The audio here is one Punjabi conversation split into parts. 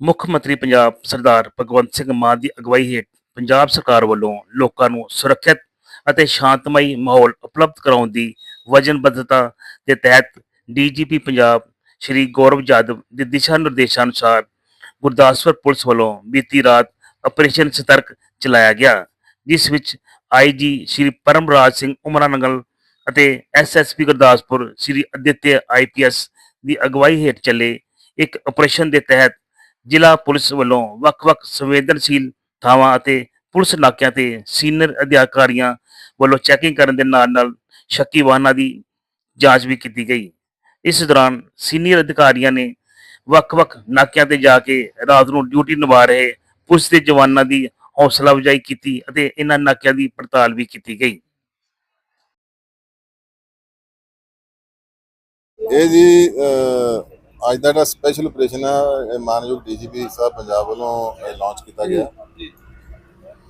ਮੁੱਖ ਮੰਤਰੀ ਪੰਜਾਬ ਸਰਦਾਰ ਭਗਵੰਤ ਸਿੰਘ ਮਾਨ ਦੀ ਅਗਵਾਈ ਹੇਠ ਪੰਜਾਬ ਸਰਕਾਰ ਵੱਲੋਂ ਲੋਕਾਂ ਨੂੰ ਸੁਰੱਖਿਅਤ ਅਤੇ ਸ਼ਾਂਤਮਈ ਮਾਹੌਲ ਉਪਲਬਧ ਕਰਾਉਣ ਦੀ ਵਚਨਬੱਧਤਾ ਦੇ ਤਹਿਤ ਡੀਜੀਪੀ ਪੰਜਾਬ ਸ਼੍ਰੀ ਗੌਰਵ ਜਾਦਵ ਦੇ ਦਿਸ਼ਾ ਨਿਰਦੇਸ਼ਾਂ ਅਨੁਸਾਰ ਗੁਰਦਾਸਪੁਰ ਪੁਲਿਸ ਵੱਲੋਂ ਬੀਤੀ ਰਾਤ ਆਪਰੇਸ਼ਨ ਸਤਰਕ ਚਲਾਇਆ ਗਿਆ, ਜਿਸ ਵਿੱਚ ਆਈਜੀ ਸ਼੍ਰੀ ਪਰਮਰਾਜ ਸਿੰਘ ਉਮਰਾ ਨੰਗਲ ਅਤੇ ਐਸਐਸਪੀ ਗੁਰਦਾਸਪੁਰ ਸ਼੍ਰੀ ਅਦਿੱਤਿਆ ਆਈਪੀਐਸ ਦੀ ਅਗਵਾਈ ਹੇਠ ਚੱਲੇ ਇੱਕ ਆਪਰੇਸ਼ਨ ਦੇ ਤਹਿਤ ਜ਼ਿਲ੍ਹਾ ਪੁਲਿਸ ਵੱਲੋਂ ਵੱਖ-ਵੱਖ ਸੰਵੇਦਨਸ਼ੀਲ ਥਾਵਾਂ ਅਤੇ ਪੁਲਿਸ ਨਾਕਿਆਂ ਤੇ ਸੀਨੀਅਰ ਅਧਿਕਾਰੀਆਂ ਵੱਲੋਂ ਚੈਕਿੰਗ ਕਰਨ ਦੇ ਨਾਲ-ਨਾਲ ਸ਼ੱਕੀ ਵਾਹਨਾਂ ਦੀ ਜਾਂਚ ਵੀ ਕੀਤੀ ਗਈ। ਇਸ ਦੌਰਾਨ ਸੀਨੀਅਰ ਅਧਿਕਾਰੀਆਂ ਨੇ ਵੱਖ-ਵੱਖ ਨਾਕਿਆਂ ਤੇ ਜਾ ਕੇ ਰਾਤ ਨੂੰ ਡਿਊਟੀ ਨਿਭਾ ਰਹੇ ਪੁਲਿਸ ਦੇ ਜਵਾਨਾਂ ਦੀ ਹੌਸਲਾ ਅਫਜ਼ਾਈ ਕੀਤੀ ਅਤੇ ਇਹਨਾਂ ਨਾਕਿਆਂ ਦੀ ਪੜਤਾਲ ਵੀ ਕੀਤੀ ਗਈ। ਇਹ ਜੀ ਅੱਜ ਦਾ ਜਿਹੜਾ ਸਪੈਸ਼ਲ ਆਪਰੇਸ਼ਨ ਹੈ ਇਹ ਮਾਨਯੋਗ ਡੀਜੀਪੀ ਸਾਹਿਬ ਪੰਜਾਬ ਵੱਲੋਂ ਲਾਂਚ ਕੀਤਾ ਗਿਆ।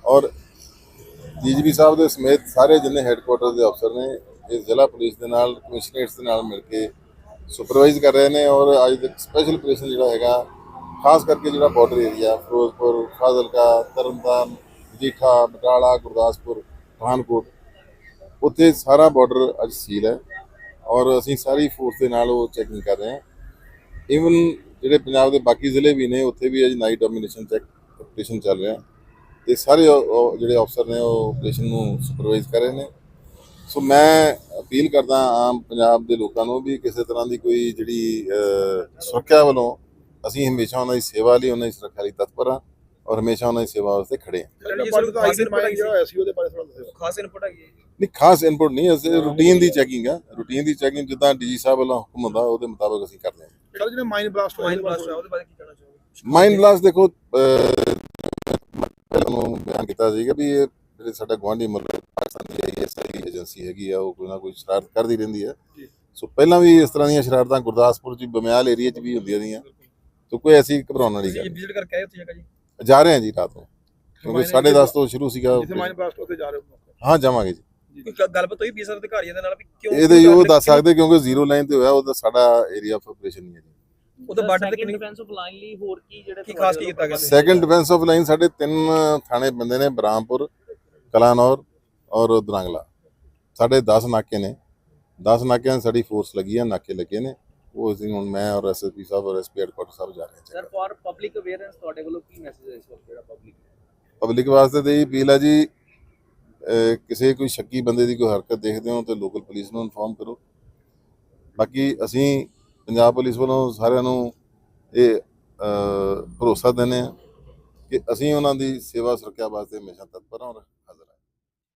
ਔਰ ਡੀਜੀਪੀ ਸਾਹਿਬ ਦੇ ਸਮੇਤ ਸਾਰੇ ਜਿੰਨੇ ਹੈੱਡਕੁਆਟਰ ਦੇ ਅਫਸਰ ਨੇ ਇਸ ਜ਼ਿਲ੍ਹਾ ਪੁਲਿਸ ਦੇ ਨਾਲ ਕਮਿਸ਼ਨਰੇਟਸ ਦੇ ਨਾਲ ਮਿਲ ਕੇ ਸੁਪਰਵਾਈਜ਼ ਕਰ ਰਹੇ ਨੇ ਔਰ ਅੱਜ ਦਾ ਸਪੈਸ਼ਲ ਆਪਰੇਸ਼ਨ ਜਿਹੜਾ ਹੈਗਾ ਖਾਸ ਕਰਕੇ ਜਿਹੜਾ ਬਾਰਡਰ ਏਰੀਆ ਫਿਰੋਜ਼ਪੁਰ ਫਾਜ਼ਿਲਕਾ ਤਰਨਤਾਰਨ ਜੀਠਾ ਬਟਾਲਾ ਗੁਰਦਾਸਪੁਰ ਪਠਾਨਕੋਟ ਉੱਥੇ ਸਾਰਾ ਬਾਰਡਰ ਅੱਜ ਸੀਲ ਹੈ। ਔਰ ਅਸੀਂ ਸਾਰੀ ਫੋਰਸ ਦੇ ਨਾਲ ਉਹ ਚੈਕਿੰਗ ਕਰ ਰਹੇ ਹਾਂ। ਇਵਨ ਜਿਹੜੇ ਪੰਜਾਬ ਦੇ ਬਾਕੀ ਜ਼ਿਲ੍ਹੇ ਵੀ ਨੇ ਉੱਥੇ ਵੀ ਅੱਜ ਨਾਈਟ ਡੋਮੀਨੇਸ਼ਨ ਚੈੱਕ ਆਪਰੇਸ਼ਨ ਚੱਲ ਰਿਹਾ। ਤੇ ਸਾਰੇ ਜਿਹੜੇ ਅਫਸਰ ਨੇ ਉਹ ਆਪਰੇਸ਼ਨ ਨੂੰ ਸੁਪਰਵਾਈਜ਼ ਕਰ ਰਹੇ ਨੇ। ਸੋ ਮੈਂ ਅਪੀਲ ਕਰਦਾ ਆਮ ਪੰਜਾਬ ਦੇ ਲੋਕਾਂ ਨੂੰ ਵੀ ਕਿਸੇ ਤਰ੍ਹਾਂ ਦੀ ਕੋਈ ਜਿਹੜੀ ਸੁਰੱਖਿਆ ਵੱਲੋਂ ਅਸੀਂ ਹਮੇਸ਼ਾ ਉਹਨਾਂ ਦੀ ਸੇਵਾ ਲਈ ਉਹਨਾਂ ਦੀ ਸੁਰੱਖਿਆ ਲਈ ਤਤਪਰ ਹਾਂ ਔਰ ਹਮੇਸ਼ਾ ਉਹਨਾਂ ਦੀ ਸੇਵਾ ਵਾਸਤੇ ਖੜੇ ਹਾਂ। ਖਾਸ ਇਨਪੁਟ ਹੈਗੀ। ਨਹੀਂ ਖਾਸ ਇਨਪੁਟ ਨਹੀਂ ਅਸੀਂ ਰੂਟੀਨ ਦੀ ਚੈਕਿੰਗ ਆ। ਰੂਟੀਨ ਦੀ ਚੈਕਿੰਗ ਜਿੱਦਾਂ ਡੀਜੀ ਸਾਹਿਬ ਵੱਲੋਂ ਹੁਕਮ ਹੁੰਦਾ ਉਹਦੇ ਮੁਤਾਬਕ ਅਸੀਂ ਕਰਦੇ ਹਾਂ। ਸਰ ਜਿਹੜਾ ਮਾਈਨ ਬਲਾਸਟ ਹੋਇਆ ਮਾਈਨ ਇਹਦੇ ਬਲਾਸਟ ਬਾਰੇ ਹੋਇਆ ਉਹਦੇ ਬਾਰੇ ਕੀ ਕਹਿਣਾ ਚਾਹੋਗੇ? ਮਾਈਂਡ ਬਲਾਸਟ ਦੇਖੋ ਪਹਿਲਾਂ ਨੂੰ ਬਿਆਨ ਕੀਤਾ ਸੀਗਾ ਵੀ ਇਹ ਜਿਹੜੇ ਸਾਡਾ ਗਵਾਂਢੀ ਮੁਲਕ ਪਾਕਿਸਤਾਨ ਦੀ ਆਈਐਸਆਈ ਏਜੰਸੀ ਹੈਗੀ ਆ ਉਹ ਕੋਈ ਨਾ ਕੋਈ ਸ਼ਰਾਰਤ ਕਰਦੀ ਰਹਿੰਦੀ ਜੀ। ਸੋ ਪਹਿਲਾਂ ਵੀ ਇਸ ਤਰ੍ਹਾਂ ਦੀਆਂ ਸ਼ਰਾਰਤਾਂ ਗੁਰਦਾਸਪੁਰ ਚ ਬਮਿਆਲ ਏਰੀਆ ਚ ਵੀ ਹੁੰਦੀਆਂ ਰਹੀਆਂ। ਸੋ ਕੋਈ ਐਸੀ ਘਬਰਾਉਣ ਵਾਲੀ ਗੱਲ ਵਿਜ਼ਿਟ ਕਰਕੇ ਆਏ ਉੱਥੇ ਜਗ੍ਹਾ ਜੀ। ਜਾ ਰਹੇ ਹਾਂ ਜੀ ਰਾਤ ਨੂੰ। ਕਿਉਂਕਿ 10:30 ਤੋਂ ਸ਼ੁਰੂ ਸੀਗਾ ਜਿੱਥੇ ਮਾਈਨ ਬਲਾਸਟ ਉੱਥੇ ਜਾ ਰਹੇ ਹੋ ਹਾਂ ਜਾਵਾਂਗੇ ਜੀ। ਗੱਲਬਾਤ ਹੋਈ ਪੀਸਰ ਅਧਿਕਾਰੀਆਂ ਦੇ ਨਾਲ ਵੀ ਕਿਉਂ ਇਹਦੇ ਉਹ ਦੱਸ ਸਕਦੇ ਕਿਉਂਕਿ ਜ਼ੀਰੋ ਲਾਈਨ ਤੇ ਹੋਇਆ ਉਹ ਤਾਂ ਸਾਡਾ ਏਰੀਆ ਆਫ ਆਪਰੇਸ਼ਨ ਨਹੀਂ ਹੈ ਉਹਦੇ ਬਾਰਡਰ ਤੇ ਕਿੰਨੀ ਡਿਫੈਂਸ ਆਫ ਲਾਈਨ ਲਈ ਹੋਰ ਕੀ ਜਿਹੜੇ ਕੀ ਖਾਸ ਕੀ ਕੀਤਾ ਗਿਆ ਸੈਕੰਡ ਡਿਫੈਂਸ ਆਫ ਲਾਈਨ ਸਾਡੇ ਤਿੰਨ ਥਾਣੇ ਬੰਦੇ ਨੇ ਬਰਾਮਪੁਰ ਕਲਾਨੌਰ ਔਰ ਦਰਾਂਗਲਾ। ਸਾਡੇ 10 ਨਾਕੇ ਨੇ। 10 ਨਾਕਿਆਂ 'ਤੇ ਸਾਡੀ ਫੋਰਸ ਲੱਗੀ ਹੈ ਨਾਕੇ ਲੱਗੇ ਨੇ। ਉਹ ਅਸੀਂ ਹੁਣ ਮੈਂ ਔਰ ਐਸਐਸਪੀ ਸਾਹਿਬ ਔਰ ਐਸਪੀ ਹੈਡਕੁਆਟਰ ਸਾਹਿਬ ਜਾ ਰਹੇ ਹਾਂ ਸਰ ਫॉर ਪਬਲਿਕ ਅਵੇਅਰੈਂਸ ਤੁਹਾਡੇ ਵੱਲੋਂ ਕੀ ਮੈਸੇਜ ਹੈ ਇਸ ਵਕਤ ਜਿਹੜਾ ਪਬਲਿਕ ਪਬਲਿਕ ਵਾਸਤੇ ਤੇ ਇਹ ਅਪੀਲ ਹੈ ਜੀ ਕਿਸੇ ਕੋਈ ਸ਼ੱਕੀ ਬੰਦੇ ਦੀ ਕੋਈ ਹਰਕਤ ਦੇਖਦੇ ਹੋ ਤਾਂ ਲੋਕਲ ਪੁਲਿਸ ਨੂੰ ਇਨਫੋਰਮ ਕਰੋ। ਬਾਕੀ ਅਸੀਂ ਪੰਜਾਬ ਪੁਲਿਸ ਵੱਲੋਂ ਸਾਰਿਆਂ ਨੂੰ ਇਹ ਭਰੋਸਾ ਦਿੰਦੇ ਹਾਂ ਕਿ ਅਸੀਂ ਉਹਨਾਂ ਦੀ ਸੇਵਾ ਸੁਰੱਖਿਆ ਵਾਸਤੇ ਹਮੇਸ਼ਾ ਤਤਪਰ ਹਾਂ ਔਰ ਹਾਜ਼ਰ